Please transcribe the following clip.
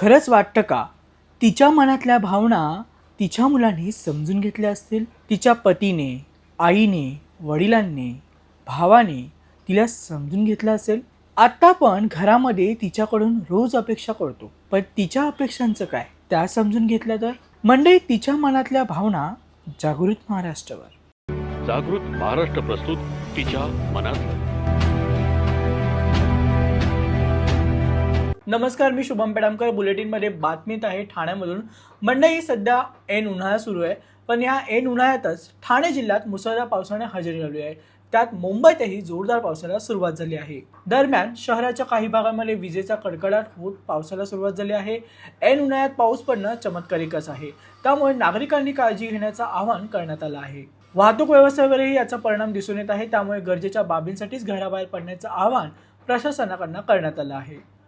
खरंच वाटतं का? तिच्या मनातल्या भावना तिच्या मुलांनी समजून घेतल्या असतील. तिच्या पतीने आईने वडिलांनी भावाने तिला समजून घेतलं असेल. आता पण घरामध्ये तिच्याकडून रोज अपेक्षा करतो. पण तिच्या अपेक्षांचं काय? त्या समजून घेतल्या तर? म्हणजे तिच्या मनातल्या भावना जागृत महाराष्ट्रावर. जागृत महाराष्ट्र प्रस्तुत तिच्या मनात नमस्कार मी शुभम पेडामकर. बुलेटिनमध्ये बातमीत आहे ठाण्यामधून. मंडई सध्या एन उन्हाळा सुरू आहे. पण या एन उन्हाळ्यातच ठाणे जिल्ह्यात मुसळधार पावसाने हजेरी लावली आहे. त्यात मुंबईतही जोरदार पावसाला सुरुवात झाली आहे. दरम्यान शहराच्या काही भागामध्ये विजेचा कडकडाट होत पावसाला सुरुवात झाली आहे. ऐन उन्हाळ्यात पाऊस पडणं चमत्कारिकच आहे. त्यामुळे नागरिकांनी काळजी घेण्याचं आवाहन करण्यात आलं आहे. वाहतूक व्यवस्थेवरही याचा परिणाम दिसून येत आहे. त्यामुळे गरजेच्या बाबींसाठीच घराबाहेर पडण्याचं आवाहन प्रशासनाकडनं करण्यात आलं आहे.